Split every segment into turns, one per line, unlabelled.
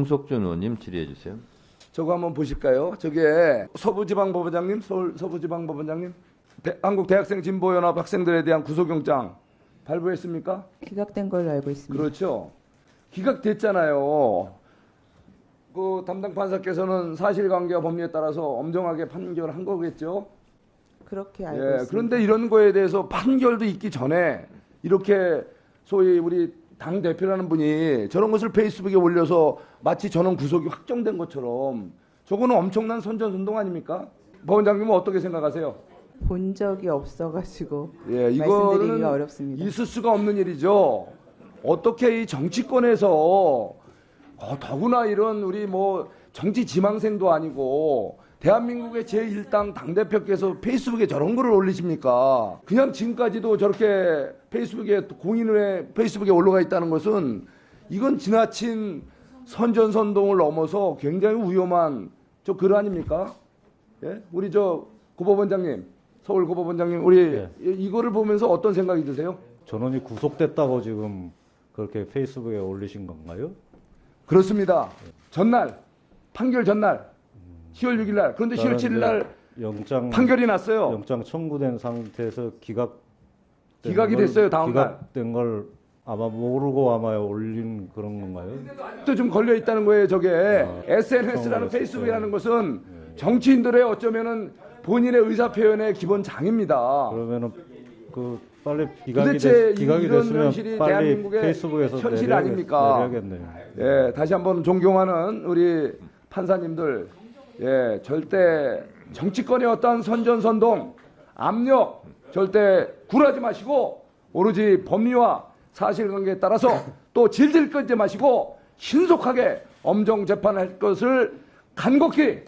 홍석준 의원님 질의해 주세요.
저거 한번 보실까요? 저게 서부지방법원장님, 서울 서부지방법원장님, 대- 한국대학생 진보연합 학생들에 대한 구속영장 발부했습니까?
기각된 걸로 알고 있습니다.
그렇죠. 기각됐잖아요. 그 담당 판사께서는 사실관계와 법리에 따라서 엄정하게 판결을 한 거겠죠.
그렇게 알고
예,
있습니다.
그런데 이런 거에 대해서 판결도 있기 전에 이렇게 소위 우리 당 대표라는 분이 저런 것을 페이스북에 올려서 마치 저는 구속이 확정된 것처럼 저거는 엄청난 선전운동 아닙니까? 법원장님은 어떻게 생각하세요?
본 적이 없어가지고
예,
말씀드리기가 어렵습니다.
있을 수가 없는 일이죠. 어떻게 이 정치권에서 어, 더구나 이런 우리 뭐 정치 지망생도 아니고 대한민국의 제1당 당대표께서 페이스북에 저런 거를 올리십니까? 그냥 지금까지도 저렇게 페이스북에 공인의 페이스북에 올라가 있다는 것은 이건 지나친 선전선동을 넘어서 굉장히 위험한 저 글 아닙니까? 예? 우리 저 고법원장님, 서울 고법원장님, 우리
네.
이- 이거를 보면서 어떤 생각이 드세요?
전원이 구속됐다고 지금 그렇게 페이스북에 올리신 건가요?
그렇습니다. 전날 판결 전날 10월 6일 날 그런데 10월 7일 날
영장
판결이 났어요.
영장 청구된 상태에서 기각
기각이 됐어요, 다음 날.
기각된 걸 아마 모르고 아마 올린 그런 건가요?
또 좀 걸려 있다는 거예요. 저게
아,
SNS라는 페이스북이라는 것은 정치인들의 어쩌면은 본인의 의사 표현의 기본 장입니다.
그러면은 그 빨리 기각이 됐, 기각이
이런
됐으면
현실이
빨리
대한민국의
페이스북에서
현실
내려야겠-
아닙니까?
내려야겠네요.
예, 다시 한번 존경하는 우리 판사님들, 예, 절대 정치권의 어떤 선전선동, 압력 절대 굴하지 마시고 오로지 법리와 사실관계에 따라서 또 질질 끌지 마시고 신속하게 엄정 재판할 것을 간곡히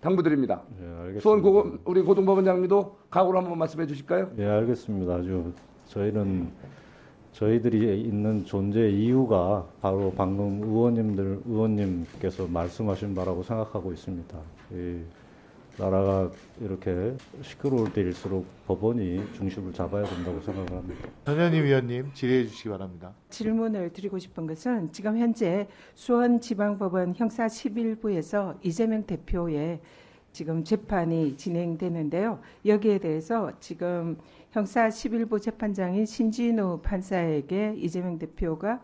당부드립니다.
예, 알겠습니다.
수원 고금 우리 고등법원장님도 각오를 한번 말씀해 주실까요?
예, 알겠습니다. 아주 저희는 저희들이 있는 존재 이유가 바로 방금 의원님들 의원님께서 말씀하신 바라고 생각하고 있습니다. 이 나라가 이렇게 시끄러울 때일수록 법원이 중심을 잡아야 된다고 생각을 합니다.
전현희 위원님 질의해 주시기 바랍니다.
질문을 드리고 싶은 것은 지금 현재 수원지방법원 형사 11부에서 이재명 대표의 지금 재판이 진행되는데요. 여기에 대해서 지금 형사 11부 재판장인 신진우 판사에게 이재명 대표가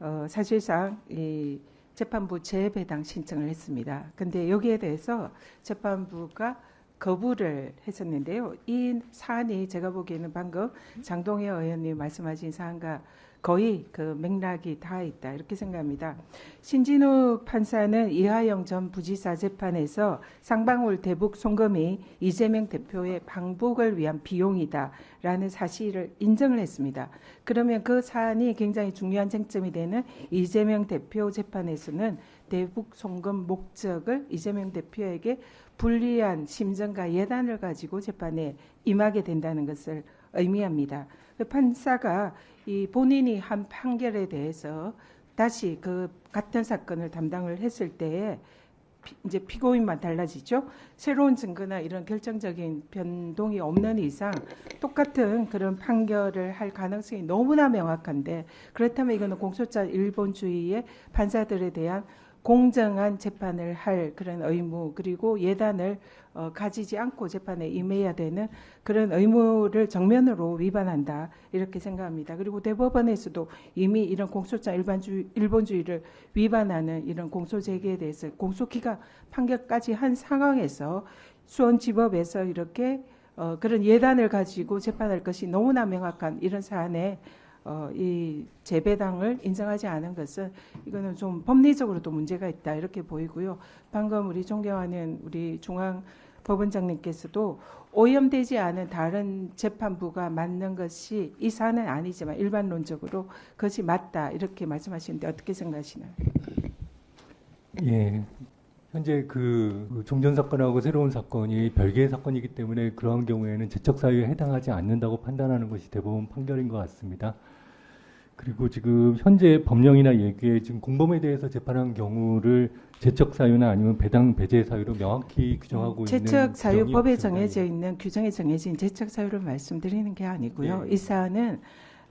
어, 사실상 이 재판부 재배당 신청을 했습니다. 근데 여기에 대해서 재판부가 거부를 했었는데요. 이 사안이 제가 보기에는 방금 장동혜 의원님 말씀하신 사안과 거의 그 맥락이 다 있다 이렇게 생각합니다. 신진우 판사는 이하영 전 부지사 재판에서 상방울 대북 송금이 이재명 대표의 방북을 위한 비용이다라는 사실을 인정을 했습니다. 그러면 그 사안이 굉장히 중요한 쟁점이 되는 이재명 대표 재판에서는 대북 송금 목적을 이재명 대표에게 불리한 심정과 예단을 가지고 재판에 임하게 된다는 것을 의미합니다. 그 판사가 이 본인이 한 판결에 대해서 다시 그 같은 사건을 담당을 했을 때에 피- 이제 피고인만 달라지죠. 새로운 증거나 이런 결정적인 변동이 없는 이상 똑같은 그런 판결을 할 가능성이 너무나 명확한데 그렇다면 이거는 공소차 일본주의의 판사들에 대한 공정한 재판을 할 그런 의무 그리고 예단을 어, 가지지 않고 재판에 임해야 되는 그런 의무를 정면으로 위반한다 이렇게 생각합니다. 그리고 대법원에서도 이미 이런 공소장 일반주의, 일본주의를 위반하는 이런 공소 제기에 대해서 공소기각 판결까지 한 상황에서 수원지법에서 이렇게 어, 그런 예단을 가지고 재판할 것이 너무나 명확한 이런 사안에 어, 이 재배당을 인정하지 않은 것은 이거는 좀 법리적으로도 문제가 있다 이렇게 보이고요. 방금 우리 존경하는 우리 중앙 법원장님께서도 오염되지 않은 다른 재판부가 맞는 것이 이 사안은 아니지만 일반론적으로 그것이 맞다 이렇게 말씀하시는데 어떻게 생각하시나요?
예. 현재 그 종전 사건하고 새로운 사건이 별개의 사건이기 때문에 그러한 경우에는 제적 사유에 해당하지 않는다고 판단하는 것이 대법원 판결인 것 같습니다. 그리고 지금 현재 법령이나 얘기에 지금 공범에 대해서 재판한 경우를 제적 사유나 아니면 배당 배제 사유로 명확히 규정하고 있는
제척 사유
규정이
법에
없습니다.
정해져 있는 규정에 정해진 제척 사유를 말씀드리는 게 아니고요.
네.
이 사안은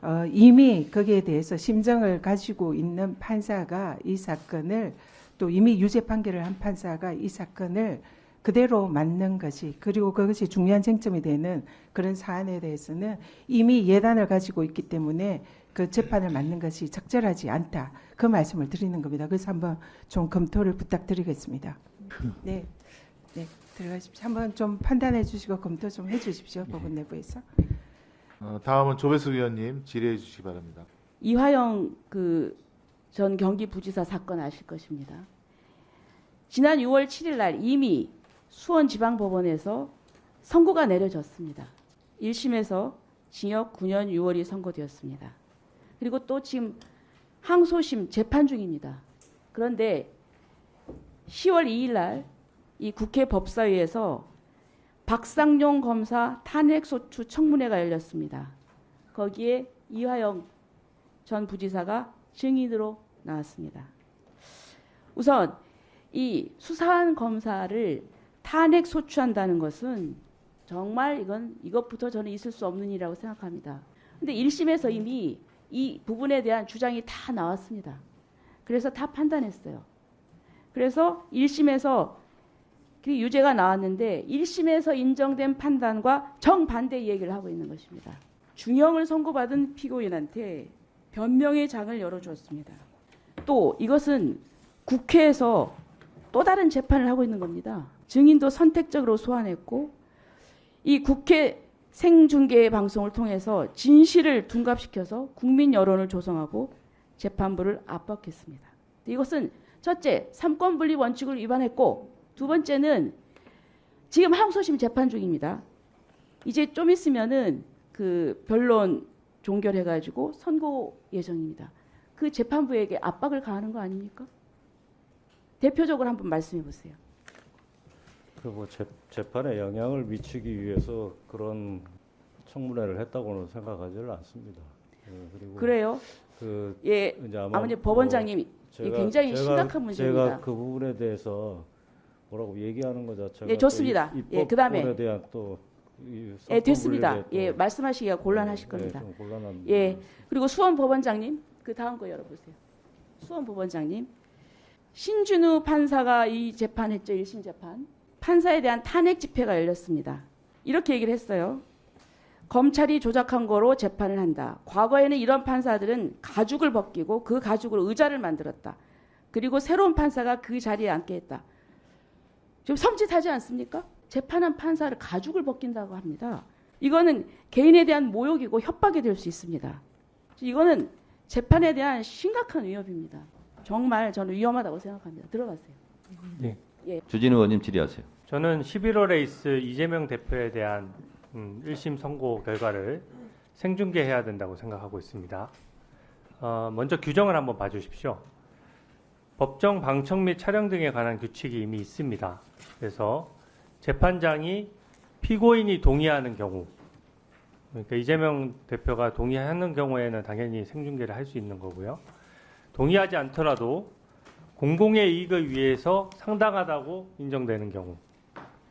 어, 이미 거기에 대해서 심정을 가지고 있는 판사가 이 사건을 또 이미 유죄 판결을 한 판사가 이 사건을 그대로 맞는 것이 그리고 그것이 중요한 쟁점이 되는 그런 사안에 대해서는 이미 예단을 가지고 있기 때문에 그 재판을 맞는 것이 적절하지 않다. 그 말씀을 드리는 겁니다. 그래서 한번 좀 검토를 부탁드리겠습니다. 네, 네 들어가십시오. 한번 좀 판단해 주시고 검토 좀 해 주십시오. 법원 내부에서.
어, 다음은 조배수 위원님 질의해 주시기 바랍니다.
이화영 그 전 경기부지사 사건 아실 것입니다. 지난 6월 7일 날 이미 수원지방법원에서 선고가 내려졌습니다. 1심에서 징역 9년 6월이 선고되었습니다. 그리고 또 지금 항소심 재판 중입니다. 그런데 10월 2일 날 이 국회 법사위에서 박상용 검사 탄핵소추 청문회가 열렸습니다. 거기에 이화영 전 부지사가 증인으로 나왔습니다. 우선 이 수사한 검사를 탄핵 소추한다는 것은 정말 이건 이것부터 저는 있을 수 없는 일이라고 생각합니다. 근데 1심에서 이미 이 부분에 대한 주장이 다 나왔습니다. 그래서 다 판단했어요. 그래서 1심에서 그 유죄가 나왔는데 1심에서 인정된 판단과 정반대 얘기를 하고 있는 것입니다. 중형을 선고받은 피고인한테 변명의 장을 열어주었습니다. 또 이것은 국회에서 또 다른 재판을 하고 있는 겁니다. 증인도 선택적으로 소환했고 이 국회 생중계 방송을 통해서 진실을 둔갑시켜서 국민 여론을 조성하고 재판부를 압박했습니다. 이것은 첫째 삼권 분립 원칙을 위반했고 두 번째는 지금 항소심 재판 중입니다. 이제 좀 있으면은 그 변론 종결해 가지고 선고 예정입니다. 그 재판부에게 압박을 가하는 거 아닙니까? 대표적으로 한번 말씀해 보세요.
그뭐 재판에 영향을 미치기 위해서 그런 청문회를 했다고는 생각하지는 않습니다. 예, 그리고
그래요?
그
예,
아마
아버님
뭐
법원장님 이
제가-
굉장히
제가-
심각한 문제입니다.
제가 그 부분에 대해서 뭐라고 얘기하는 것 자체가
예, 좋습니다. 예, 그다음에-
대한 또이
예, 됐습니다. 예, 말씀하시기가 곤란하실
예,
겁니다.
좀 곤란한
예.
부분이
그리고 수원 법원장님 그 다음 거 열어보세요. 수원 법원장님 신준우 판사가 이 재판했죠 1심 재판 판사에 대한 탄핵 집회가 열렸습니다. 이렇게 얘기를 했어요. 검찰이 조작한 거로 재판을 한다. 과거에는 이런 판사들은 가죽을 벗기고 그 가죽으로 의자를 만들었다. 그리고 새로운 판사가 그 자리에 앉게 했다. 좀 섬찟하지 않습니까? 재판한 판사를 가죽을 벗긴다고 합니다. 이거는 개인에 대한 모욕이고 협박이 될 수 있습니다. 이거는 재판에 대한 심각한 위협입니다. 정말 저는 위험하다고 생각합니다. 들어가세요.
주진 의원님 질의하세요.
저는 11월 레이스 이재명 대표에 대한 음, 1심 선고 결과를 생중계해야 된다고 생각하고 있습니다. 어, 먼저 규정을 한번 봐주십시오. 법정 방청 및 촬영 등에 관한 규칙이 이미 있습니다. 그래서 재판장이 피고인이 동의하는 경우, 그러니까 이재명 대표가 동의하는 경우에는 당연히 생중계를 할 수 있는 거고요. 동의하지 않더라도 공공의 이익을 위해서 상당하다고 인정되는 경우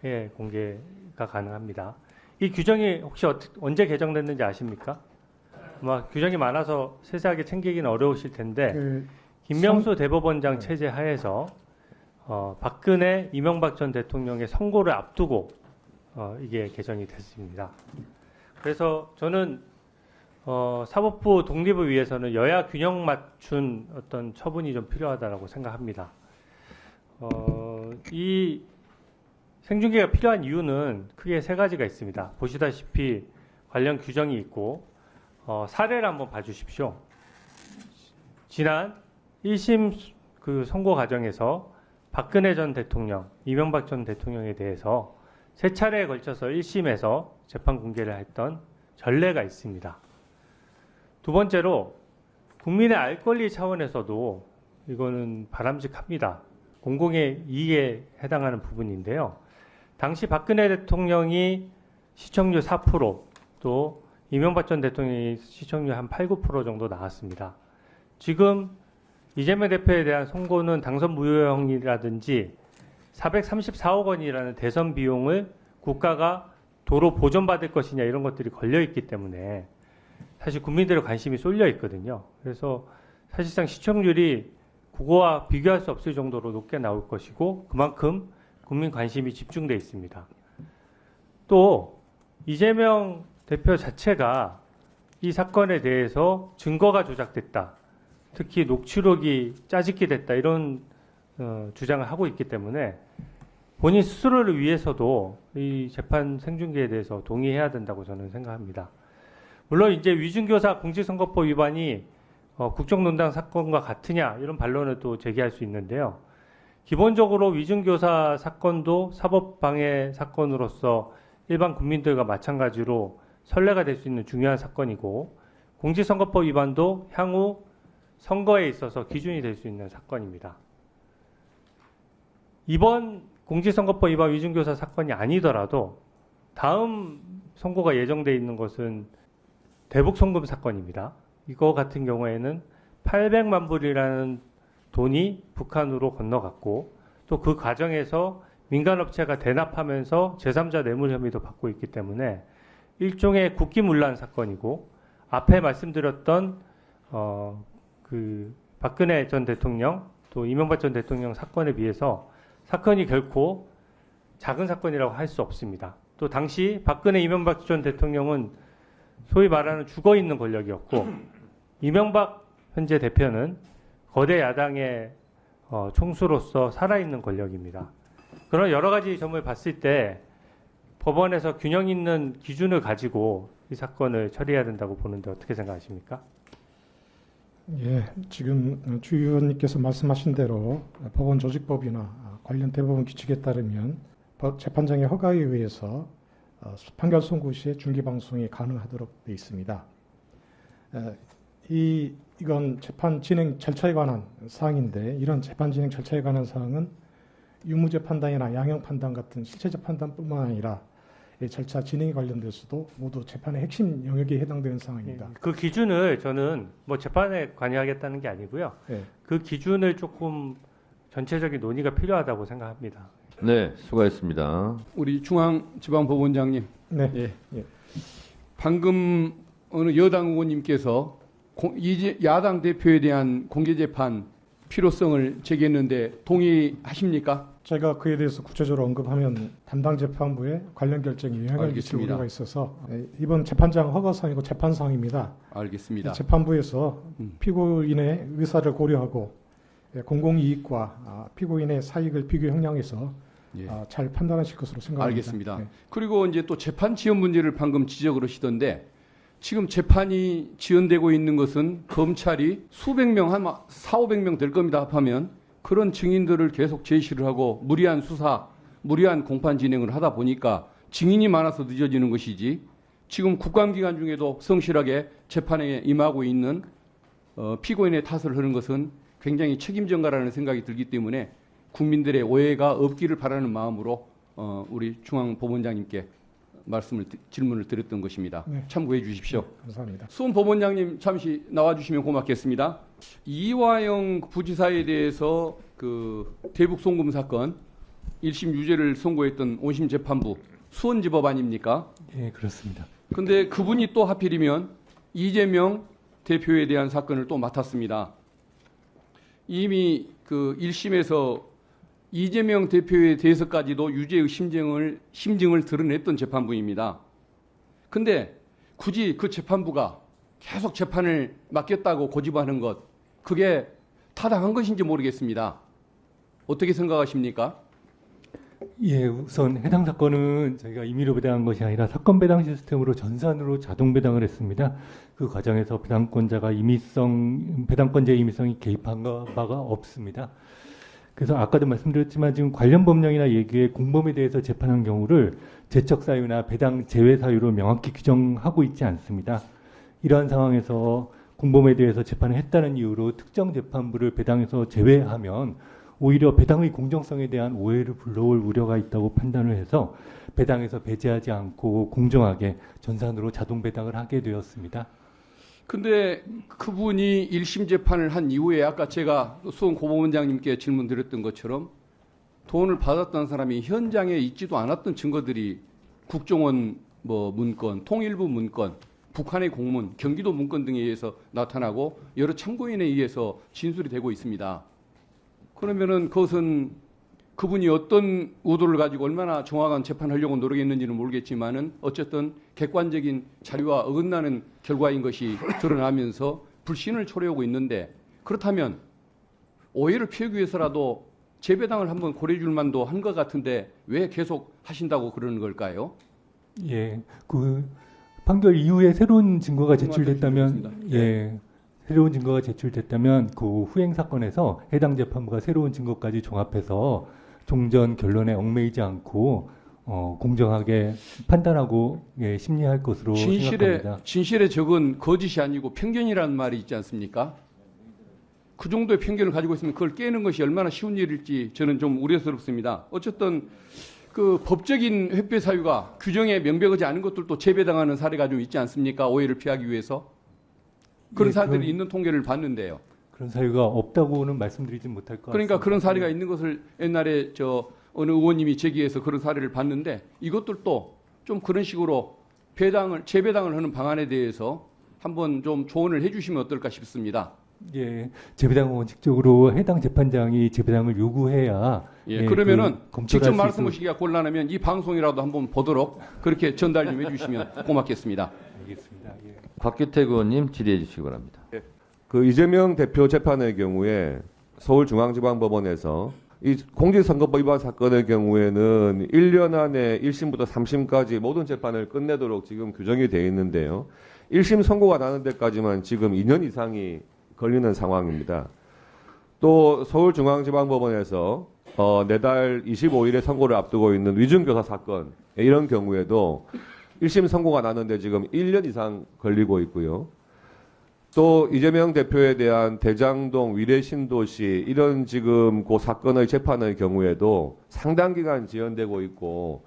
에 공개가 가능합니다. 이 규정이 혹시 어떻- 언제 개정됐는지 아십니까? 아마 규정이 많아서 세세하게 챙기기는 어려우실 텐데
그
김명수 대법원장 체제 하에서 어, 박근혜, 이명박 전 대통령의 선고를 앞두고 어, 이게 개정이 됐습니다. 그래서 저는 어, 사법부 독립을 위해서는 여야 균형 맞춘 어떤 처분이 좀 필요하다고 생각합니다. 어, 이 생중계가 필요한 이유는 크게 세 가지가 있습니다. 보시다시피 관련 규정이 있고 어, 사례를 한번 봐주십시오. 지난 1심 그 선고 과정에서 박근혜 전 대통령, 이명박 전 대통령에 대해서 세 차례에 걸쳐서 1심에서 재판 공개를 했던 전례가 있습니다. 두 번째로 국민의 알 권리 차원에서도 이거는 바람직합니다. 공공의 이익에 해당하는 부분인데요. 당시 박근혜 대통령이 시청률 4%또 이명박 전 대통령이 시청률 한 8, 9% 정도 나왔습니다. 지금 이재명 대표에 대한 선고는 당선 무효형이라든지 434억 원이라는 대선 비용을 국가가 도로 보전받을 것이냐 이런 것들이 걸려 있기 때문에 사실 국민들의 관심이 쏠려 있거든요. 그래서 사실상 시청률이 그거와 비교할 수 없을 정도로 높게 나올 것이고 그만큼 국민 관심이 집중돼 있습니다. 또 이재명 대표 자체가 이 사건에 대해서 증거가 조작됐다. 특히 녹취록이 짜집기 됐다. 이런 어, 주장을 하고 있기 때문에 본인 스스로를 위해서도 이 재판 생중계에 대해서 동의해야 된다고 저는 생각합니다. 물론 이제 위중교사 공직선거법 위반이 어, 국정농단 사건과 같으냐 이런 반론을 또 제기할 수 있는데요. 기본적으로 위중교사 사건도 사법방해 사건으로서 일반 국민들과 마찬가지로 선례가 될 수 있는 중요한 사건이고 공직선거법 위반도 향후 선거에 있어서 기준이 될 수 있는 사건입니다. 이번 공직선거법 위반 위중교사 사건이 아니더라도 다음 선고가 예정돼 있는 것은 대북 송금 사건입니다. 이거 같은 경우에는 800만 불이라는 돈이 북한으로 건너갔고 또 그 과정에서 민간업체가 대납하면서 제3자 뇌물 혐의도 받고 있기 때문에 일종의 국기문란 사건이고 앞에 말씀드렸던 어, 그 박근혜 전 대통령 또 이명박 전 대통령 사건에 비해서 사건이 결코 작은 사건이라고 할 수 없습니다. 또 당시 박근혜 이명박 전 대통령은 소위 말하는 죽어 있는 권력이었고 이명박 현재 대표는 거대 야당의 어, 총수로서 살아있는 권력입니다. 그런 여러 가지 점을 봤을 때 법원에서 균형 있는 기준을 가지고 이 사건을 처리해야 된다고 보는데 어떻게 생각하십니까?
예, 지금 주 의원님께서 말씀하신 대로 법원 조직법이나 관련 대법원 규칙에 따르면 법- 재판장의 허가에 의해서 어, 판결 선고 시에 중계 방송이 가능하도록 되어 있습니다. 에, 이 이건 재판 진행 절차에 관한 사항인데 이런 재판 진행 절차에 관한 사항은 유무죄 판단이나 양형 판단 같은 실체적 판단뿐만 아니라 이 절차 진행에 관련돼서도 모두 재판의 핵심 영역에 해당되는 사항입니다.
그 기준을 저는 뭐 재판에 관여하겠다는 게 아니고요.
예.
그 기준을 조금 전체적인 논의가 필요하다고 생각합니다.
네, 수고했습니다.
우리 중앙지방법원장님,
네.
예.
예.
방금 어느 여당 의원님께서 야당 대표에 대한 공개 재판 필요성을 제기했는데 동의하십니까?
제가 그에 대해서 구체적으로 언급하면 담당 재판부에 관련 결정에 영향을 미칠. 우려가 있어서 예, 이번 재판장 허가사항이고 재판사항입니다.
알겠습니다.
재판부에서
음.
피고인의 의사를 고려하고 예, 공공이익과 아, 피고인의 사익을 비교 형량해서
예.
아, 잘 판단하실 것으로 생각합니다.
알겠습니다.
예.
그리고 이제 또 재판 지연 문제를 방금 지적을 하시던데 지금 재판이 지연되고 있는 것은 검찰이 수백 명, 한 4, 500명 될 겁니다. 합하면 그런 증인들을 계속 제시를 하고 무리한 수사, 무리한 공판 진행을 하다 보니까 증인이 많아서 늦어지는 것이지 지금 국감기간 중에도 성실하게 재판에 임하고 있는 어, 피고인의 탓을 하는 것은 굉장히 책임전가라는 생각이 들기 때문에 국민들의 오해가 없기를 바라는 마음으로 어, 우리 중앙법원장님께 말씀을 드- 질문을 드렸던 것입니다.
네.
참고해 주십시오.
감사합니다.
수원 법원장님 잠시 나와 주시면 고맙겠습니다. 이화영 부지사에 대해서 그 대북 송금 사건 1심 유죄를 선고했던 원심 재판부 수원지법 아닙니까?
예, 그렇습니다.
근데 그분이 또 하필이면 이재명 대표에 대한 사건을 또 맡았습니다. 이미 그 1심에서 이재명 대표에 대해서까지도 유죄의 심증을 심증을 드러냈던 재판부입니다. 근데 굳이 그 재판부가 계속 재판을 맡겼다고 고집하는 것 그게 타당한 것인지 모르겠습니다. 어떻게 생각하십니까?
예, 우선 해당 사건은 저희가 임의로 배당한 것이 아니라 사건 배당 시스템으로 전산으로 자동 배당을 했습니다. 그 과정에서 배당권자가 임의성 배당권자의 임의성이 개입한 거- 바가 없습니다. 그래서 아까도 말씀드렸지만 지금 관련 법령이나 예규의 공범에 대해서 재판한 경우를 제척 사유나 배당 제외 사유로 명확히 규정하고 있지 않습니다. 이러한 상황에서 공범에 대해서 재판을 했다는 이유로 특정 재판부를 배당에서 제외하면 오히려 배당의 공정성에 대한 오해를 불러올 우려가 있다고 판단을 해서 배당에서 배제하지 않고 공정하게 전산으로 자동 배당을 하게 되었습니다.
근데 그분이 1심 재판을 한 이후에 아까 제가 수원 고법원장님께 질문 드렸던 것처럼 돈을 받았던 사람이 현장에 있지도 않았던 증거들이 국정원 뭐 문건, 통일부 문건, 북한의 공문, 경기도 문건 등에 의해서 나타나고 여러 참고인에 의해서 진술이 되고 있습니다. 그러면은 그것은 그분이 어떤 의도를 가지고 얼마나 정확한 재판하려고 노력했는지는 모르겠지만은 어쨌든 객관적인 자료와 어긋나는 결과인 것이 드러나면서 불신을 초래하고 있는데 그렇다면 오해를 피하기 위해서라도 재배당을 한번 고려해 줄 만도 한 것 같은데 왜 계속 하신다고 그러는 걸까요?
예, 그 판결 이후에 새로운 증거가 제출됐다면. 예, 새로운 증거가 제출됐다면 그 후행 사건에서 해당 재판부가 새로운 증거까지 종합해서 종전 결론에 얽매이지 않고 어, 공정하게 판단하고 예, 심리할 것으로
진실에
생각합니다.
진실에 적은 거짓이 아니고 편견이라는 말이 있지 않습니까? 그 정도의 편견을 가지고 있으면 그걸 깨는 것이 얼마나 쉬운 일일지 저는 좀 우려스럽습니다. 어쨌든 그 법적인 회피 사유가 규정에 명백하지 않은 것들도 재배당하는 사례가 좀 있지 않습니까? 오해를 피하기 위해서 그런
예,
사례들이
그런-
있는 통계를 봤는데요.
그런 사유가 없다고는 말씀드리진 못할 것
그러니까
같습니다.
그런 사례가 있는 것을 옛날에 저 어느 의원님이 제기해서 그런 사례를 봤는데 이것들도 좀 그런 식으로 배당을 재배당을 하는 방안에 대해서 한번 좀 조언을 해주시면 어떨까 싶습니다.
예, 재배당 원칙적으로 해당 재판장이 재배당을 요구해야
예,
예,
그러면은
그
직접 말씀하시기가 곤란하면 이 방송이라도 한번 보도록 그렇게 전달 좀 해주시면 고맙겠습니다.
알겠습니다. 예.
곽규택 의원님 질의해 주시기 바랍니다.
그 이재명 대표 재판의 경우에 서울중앙지방법원에서 이 공직선거법 위반 사건의 경우에는 1년 안에 1심부터 3심까지 모든 재판을 끝내도록 지금 규정이 되어 있는데요. 1심 선고가 나는 데까지만 지금 2년 이상이 걸리는 상황입니다. 또 서울중앙지방법원에서 어, 내달 25일에 선고를 앞두고 있는 위중교사 사건 이런 경우에도 1심 선고가 나는데 지금 1년 이상 걸리고 있고요. 또 이재명 대표에 대한 대장동 위례 신도시 이런 지금 그 사건의 재판의 경우에도 상당 기간 지연되고 있고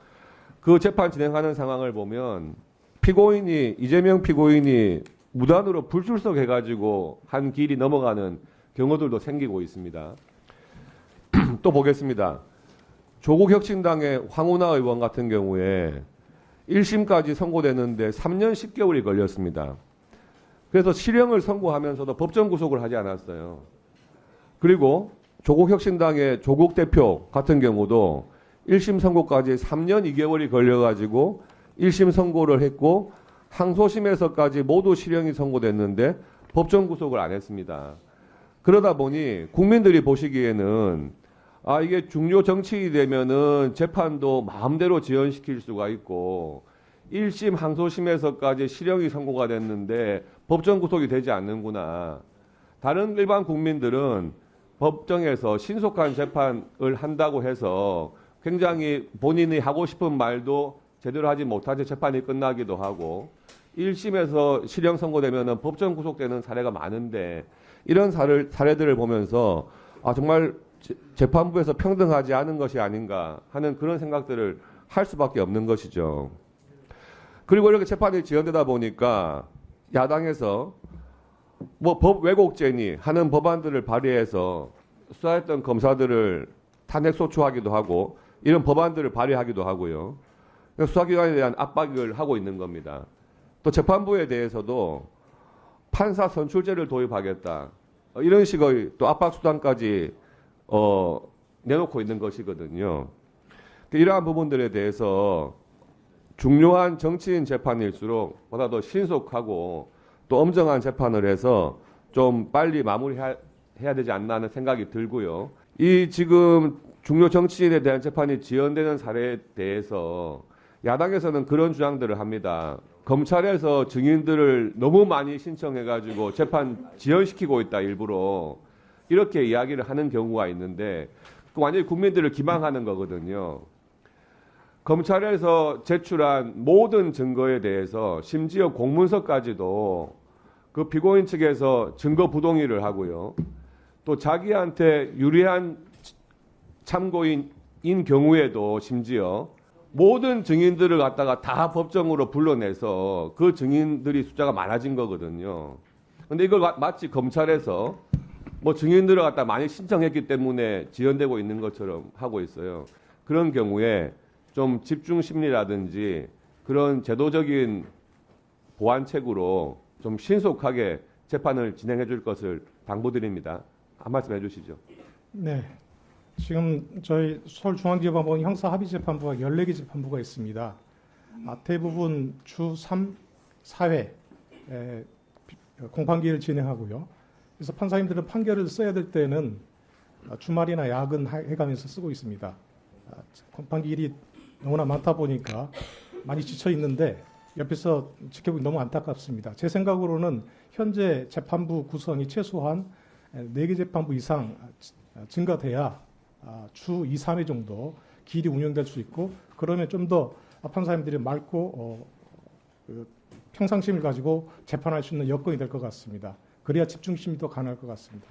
그 재판 진행하는 상황을 보면 피고인이 이재명 피고인이 무단으로 불출석 해 가지고 한 길이 넘어가는 경우들도 생기고 있습니다. 또 보겠습니다. 조국 혁신당의 황운하 의원 같은 경우에 1심까지 선고되는데 3년 10개월이 걸렸습니다. 그래서 실형을 선고하면서도 법정 구속을 하지 않았어요. 그리고 조국 혁신당의 조국 대표 같은 경우도 1심 선고까지 3년 2개월이 걸려가지고 1심 선고를 했고 항소심에서까지 모두 실형이 선고됐는데 법정 구속을 안 했습니다. 그러다 보니 국민들이 보시기에는 아 이게 중요 정치인이 되면은 재판도 마음대로 지연시킬 수가 있고 1심 항소심에서까지 실형이 선고가 됐는데 법정 구속이 되지 않는구나. 다른 일반 국민들은 법정에서 신속한 재판을 한다고 해서 굉장히 본인이 하고 싶은 말도 제대로 하지 못하지 재판이 끝나기도 하고 1심에서 실형 선고되면은 법정 구속되는 사례가 많은데 이런 사례, 사례들을 보면서 아 정말 재- 재판부에서 평등하지 않은 것이 아닌가 하는 그런 생각들을 할 수밖에 없는 것이죠. 그리고 이렇게 재판이 지연되다 보니까 야당에서 뭐 법 왜곡죄니 하는 법안들을 발의해서 수사했던 검사들을 탄핵 소추하기도 하고 이런 법안들을 발의하기도 하고요. 수사기관에 대한 압박을 하고 있는 겁니다. 또 재판부에 대해서도 판사 선출제를 도입하겠다. 어, 이런 식의 또 압박 수단까지 어, 내놓고 있는 것이거든요. 이러한 부분들에 대해서 중요한 정치인 재판일수록 보다 더 신속하고 또 엄정한 재판을 해서 좀 빨리 마무리해야 해야 되지 않나 하는 생각이 들고요. 이 지금 중요 정치인에 대한 재판이 지연되는 사례에 대해서 야당에서는 그런 주장들을 합니다. 검찰에서 증인들을 너무 많이 신청해가지고 재판 지연시키고 있다 일부러 이렇게 이야기를 하는 경우가 있는데 그 완전히 국민들을 기망하는 거거든요. 검찰에서 제출한 모든 증거에 대해서 심지어 공문서까지도 그 피고인 측에서 증거 부동의를 하고요. 또 자기한테 유리한 참고인인 경우에도 심지어 모든 증인들을 갖다가 다 법정으로 불러내서 그 증인들이 숫자가 많아진 거거든요. 근데 이걸 마- 마치 검찰에서 뭐 증인들을 갖다 많이 신청했기 때문에 지연되고 있는 것처럼 하고 있어요. 그런 경우에 좀 집중 심리라든지 그런 제도적인 보완책으로 좀 신속하게 재판을 진행해 줄 것을 당부드립니다. 한 말씀 해 주시죠.
네,
지금 저희 서울중앙지방법원 형사합의재판부가 14개 재판부가 있습니다. 아, 대부분 주 3, 4회 에, 비- 어, 공판기를 진행하고요. 그래서 판사님들은 판결을 써야 될 때는 아, 주말이나 야근 하- 해가면서 쓰고 있습니다. 아, 공판기 일이 너무나 많다 보니까 많이 지쳐 있는데 옆에서 지켜보기 너무 안타깝습니다. 제 생각으로는 현재 재판부 구성이 최소한 4개 재판부 이상 증가돼야 아, 주 2, 3회 정도 길이 운영될 수 있고 그러면 좀 더 판사님들이 맑고 어, 그 평상심을 가지고 재판할 수 있는 여건이 될 것 같습니다. 그래야 집중심이 더 가능할 것 같습니다.